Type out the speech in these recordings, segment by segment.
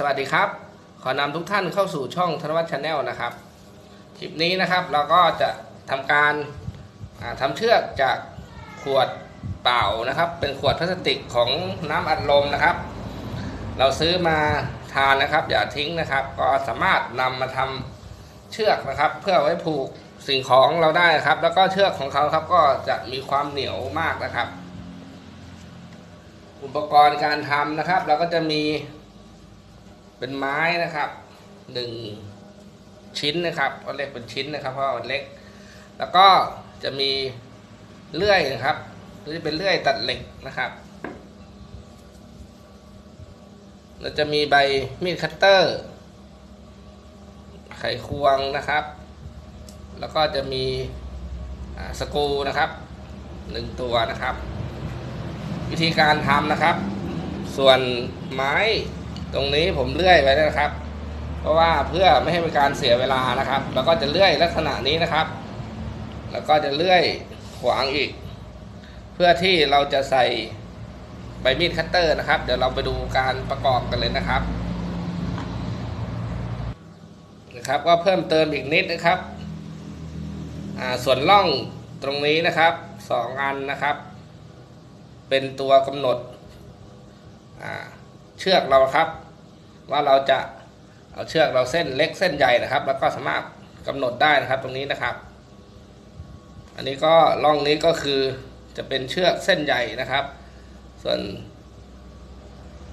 สวัสดีครับ ขอนำทุกท่านเข้าสู่ช่องธนวัฒน์ชาแนลนะครับคลิปนี้นะครับเราก็จะทำการาทำเชือกจากขวดเปล่านะครับ เป็นขวดพลาสติกของน้ำอัดลมนะครับ เราซื้อมาทานนะครับ อย่าทิ้งนะครับ ก็สามารถนำมาทำเชือกนะครับ เพื่อไว้ผูกสิ่งของเราได้นะครับ แล้วก็เชือกของเขาครับก็จะมีความเหนียวมากนะครับ อุปกรณ์การทำนะครับ เราก็จะมี เป็นไม้นะครับหนึ่งชิ้นนะครับก็เรียกเป็นชิ้นนะครับ เพราะมันเล็ก แล้วก็จะมีเลื่อยนะครับหรือจะเป็นเลื่อยตัดเหล็กนะครับเราจะมีใบมีดคัตเตอร์ ไขควงนะครับ แล้วก็จะมีสกรูนะครับหนึ่งตัวนะครับ วิธีการทำนะครับ ส่วนไม้ ตรงนี้ผมเลื่อยไว้นะครับ เพราะว่าเพื่อไม่ให้เป็นการเสียเวลานะครับ แล้วก็จะเลื่อยลักษณะนี้นะครับ แล้วก็จะเลื่อยขวางอีก เพื่อที่เราจะใส่ใบมีดคัตเตอร์นะครับ เดี๋ยวเราไปดูการประกอบกันเลยนะครับนะครับก็เพิ่มเติมอีกนิดนะครับส่วนล่องตรงนี้นะครับสองอันนะครับ เป็นตัวกำหนดอ่า เชือกเราครับ ว่าเราจะเอาเชือกเราเส้นเล็กเส้นใหญ่นะครับ แล้วก็สามารถกำหนดได้นะครับตรงนี้นะครับ อันนี้ก็ล่องนี้ก็คือจะเป็นเชือกเส้นใหญ่นะครับ ส่วน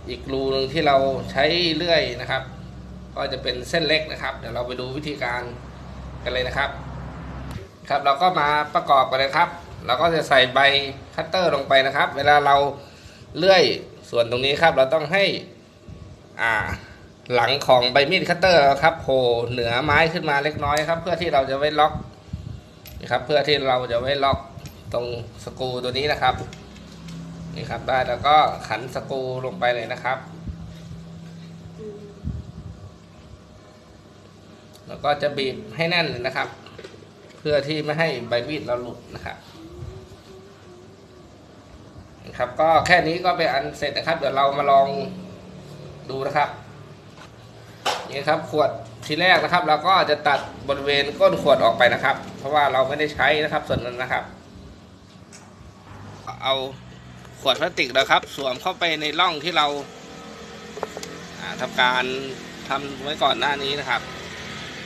อีกรูหนึ่งที่เราใช้เลื่อยนะครับ ก็จะเป็นเส้นเล็กนะครับ เดี๋ยวเราไปดูวิธีการกันเลยนะครับ ครับเราก็มาประกอบกันเลยครับ เราก็จะใส่ใบคัตเตอร์ลงไปนะครับ เวลาเราเลื่อย ส่วนตรงนี้ครับเราต้องให้อ่าหลังของใบมีดคัตเตอร์ครับโผล่เหนือไม้ขึ้นมาเล็กน้อยครับ เพื่อที่เราจะไว้ล็อกนะครับ เพื่อที่เราจะไว้ล็อกตรงสกูตัวนี้นะครับนี่ครับได้แล้วก็ขันสกูลงไปเลยนะครับ แล้วก็จะบีบให้แน่นเลยนะครับ เพื่อที่ไม่ให้ใบมีดเราหลุดนะครับ ครับ ก็แค่นี้ก็เป็นอันเสร็จนะครับ เดี๋ยวเรามาลองดูนะครับนี่ครับขวดทีแรกนะครับ เราก็จะตัดบริเวณก้นขวดออกไปนะครับ เพราะว่าเราไม่ได้ใช้นะครับส่วนนั้นนะครับ เอาขวดพลาสติกนะครับ สวมเข้าไปในร่องที่เราอ่าทำการทำไว้ก่อนหน้านี้นะครับ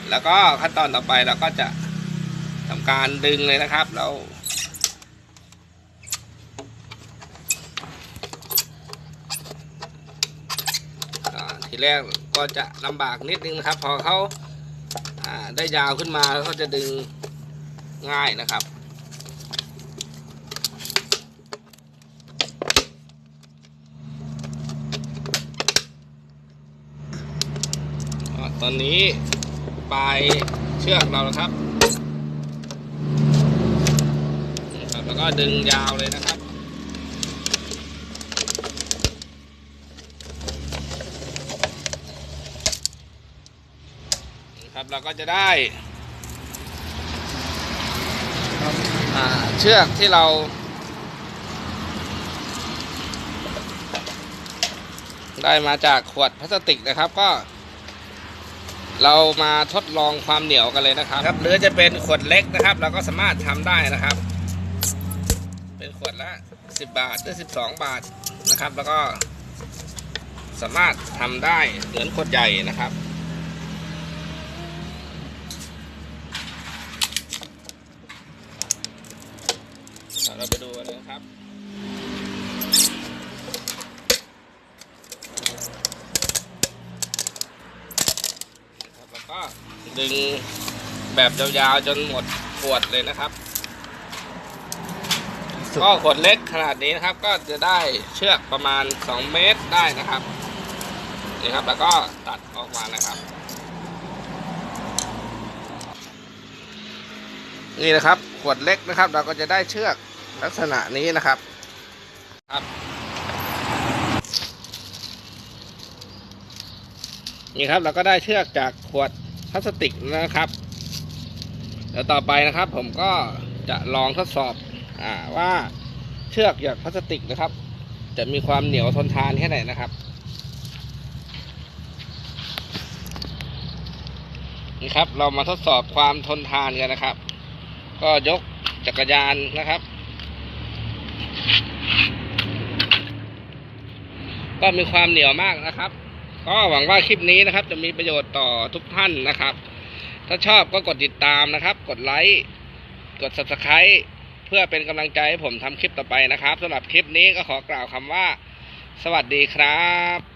แล้วก็ขั้นตอนต่อไปเราก็จะทำการดึงเลยนะครับ เราอ่าที แรกก็จะลำบากนิดนึงนะครับ พอเขาได้ยาวขึ้นมาแล้วก็จะดึงง่ายนะครับตอนนี้ปลายเชือกเรานะครับ แล้วก็ดึงยาวเลยนะครับ ครับเราก็จะได้เชือกที่เรา ได้มาจากขวดพลาสติกนะครับก็ เรามาทดลองความเหนียวกันเลยนะครับครับหรือจะเป็นขวดเล็กนะครับ เราก็สามารถทำได้นะครับ เป็นขวดละ 10 บาทหรือ 12 บาทนะครับ แล้วก็สามารถทำได้เหมือนขวดใหญ่นะครับ เราไปดูกันเลยนะครับครับแล้วก็ดึงแบบยาวๆจนหมดขวดเลยนะครับก็ขวดเล็กขนาดนี้นะครับ ก็จะได้เชือกประมาณ 2 เมตรได้นะครับนี่ครับ แล้วก็ตัดออกมานะครับ นี่นะครับขวดเล็กนะครับ เราก็จะได้เชือก ลักษณะนี้นะครับครับ นี่ครับเราก็ได้เชือกจากขวดพลาสติกนะครับเดี๋ยวต่อไปนะครับ ผมก็จะลองทดสอบอาว่าเชือกจากพลาสติกนะครับ จะมีความเหนียวทนทานแค่ไหนนะครับนี่ครับ เรามาทดสอบความทนทานกันนะครับ ก็ยกจักรยานนะครับ ก็มีความเหนียวมากนะครับ ก็หวังว่าคลิปนี้นะครับ จะมีประโยชน์ต่อทุกท่านนะครับ ถ้าชอบก็กดติดตามนะครับ กดไลค์กด subscribe เพื่อเป็นกำลังใจให้ผมทำคลิปต่อไปนะครับสำหรับคลิปนี้ก็ขอกล่าวคำว่า สวัสดีครับ